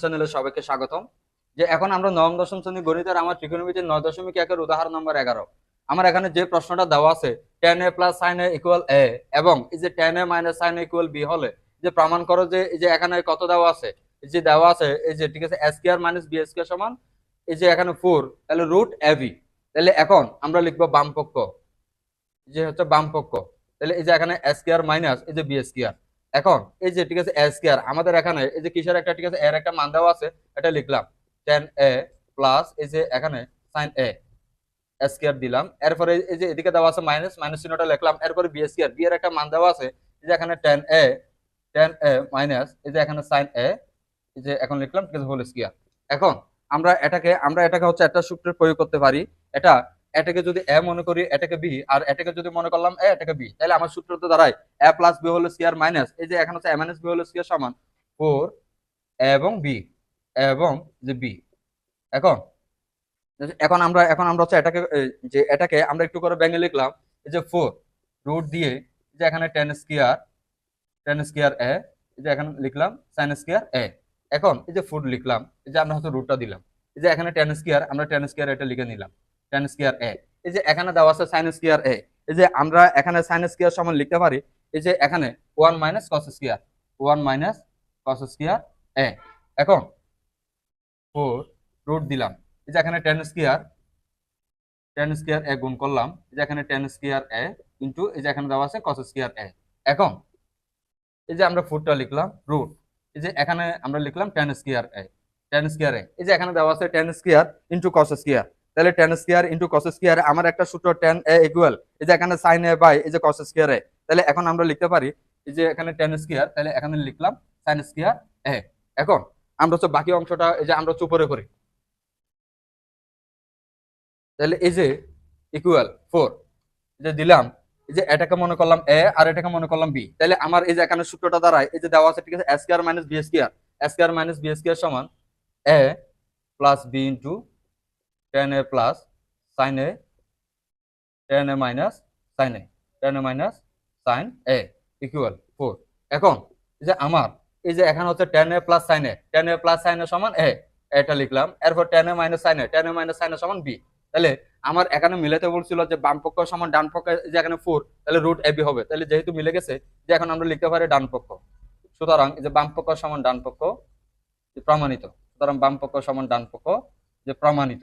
চ্যানেলে সবাইকে স্বাগতম। যে এখন আমরা নবম, দশম শ্রেণি গণিতের আমার ত্রিকোণমিতির নয় দশমিক একের উদাহরণ নম্বর এগারো। আমার এখানে যে প্রশ্নটা দেওয়া আছে tan A plus sin A equal A এবং এই যে tan A minus sin A equal B হলে, যে প্রমাণ করো যে এই যে এখানে কত দেওয়া আছে, এই যে দেওয়া আছে, এই যে ঠিক আছে square minus B square সমান, এই যে এখানে ফোর তাহলে রুট এ বি তাহলে এখন আমরা লিখব বামপক্ষ যে হচ্ছে বামপক্ষ। তাহলে এই যে এখানে এস কেয়ার মাইনাস এই যে বি এস কেয়ার এখন এই যে ঠিক আছে এস কেয়ার আমাদের এখানে এই যে কিসের একটা, ঠিক আছে এর একটা মান দেওয়া আছে, এটা লিখলাম টেন এ প্লাস এই যে এখানে সাইন এ এস কেয়ার দিলাম, এরপরে এই যে এদিকে দেওয়া আছে মাইনাস মাইনাস চিহ্নটা লিখলাম, এরপরে বি এস কেয়ার বি এর একটা মান দেওয়া আছে, এই যে এখানে tan A tan A minus এই যে এখানে সাইন এ এই যে এখন লিখলাম, ঠিক আছে হোল স্কয়ার এখন আমরা এটাকে আমরা এটাকে হচ্ছে একটা সূত্রের প্রয়োগ করতে পারি, এটা, এটাকে যদি এ মনে করি, এটাকে বি আর এটাকে যদি মনে করলাম এ এটাকে বি তাহলে আমার সূত্র তো দাঁড়ায় A plus B whole square minus এই যে এখানে হচ্ছে A minus B whole square সমান ফোর এবং বি এবং যে বি এখন এখন আমরা এখন আমরা হচ্ছে এটাকে যে এটাকে আমরা একটু করে ব্যাঙে লিখলাম এই যে ফোর রুট দিয়ে যে এখানে tan square tan square A এই যে এখানে লিখলাম সাইন স্কয়ার এ এখন এই যে ফুড লিখলাম এই যে আমরা হয়তো রুটটা দিলাম এই যে এখানে টেন স্কয়ার আমরা টেন স্কয়ার এটা লিখে নিলাম টেন স্কয়ার এ এই যে এখানে দেওয়া আছে সাইন স্কয়ার এ এই যে আমরা এখানে সাইন স্কয়ার সমান লিখতে পারি এই যে এখানে one minus cos square one minus cos square A এখন ফোর রুট দিলাম। এই যে এখানে tan square tan square A গুণ করলাম। এই যে এখানে টেন স্কয়ার এ ইন্টু এই যে এখানে দেওয়া আছে কস স্কয়ার এ এখন এই যে আমরা ফুটটা লিখলাম রুট এই যে এখানে আমরা লিখলাম tan square A tan square A এই যে এখানে দেওয়া আছে tan square into cos square তাহলে tan square into cos square আমার একটা সূত্র টেন এ ইকুয়াল এই যে এখানে সাইন এ বাই এই যে কস স্কয়ার এ তাহলে এখন আমরা লিখতে পারি যে এখানে টেন স্কয়ার তাহলে এখানে লিখলাম সাইন স্কয়ার এ এখন আমরা হচ্ছে বাকি অংশটা, এই যে আমরা হচ্ছে উপরে করি। তাহলে এই যে ইকুয়াল ফোর যে দিলাম, এই যে এটাকে মনে করলাম এ আর এটাকে মনে করলাম বি তাহলে আমার এই যে এখানে সূত্রটা দাঁড়ায়, এই যে দেওয়া আছে, ঠিক আছে square minus B square square minus B square সমান A plus B into tan A plus sin A tan A minus sin A tan A minus sin A equal four এখন যে আমার, এই যে এখানে হচ্ছে tan A plus sin A tan A plus sin A সমান A এটা লিখলাম, এরপর tan A minus sin A tan A minus sin A সমান বি তাহলে আমার এখানে মিলাতে বলছিল যে বাম পক্ষ সমান ডান পক্ষ যে এখানে ফোর তাহলে রুট এবি হবে। তাহলে যেহেতু মিলে গেছে, যে এখন আমরা লিখতে পারি ডান পক্ষ। সুতরাং যে বাম পক্ষ সমান ডান পক্ষ প্রমাণিত। সুতরাং বাম পক্ষ সমান ডান পক্ষ, যে প্রমাণিত।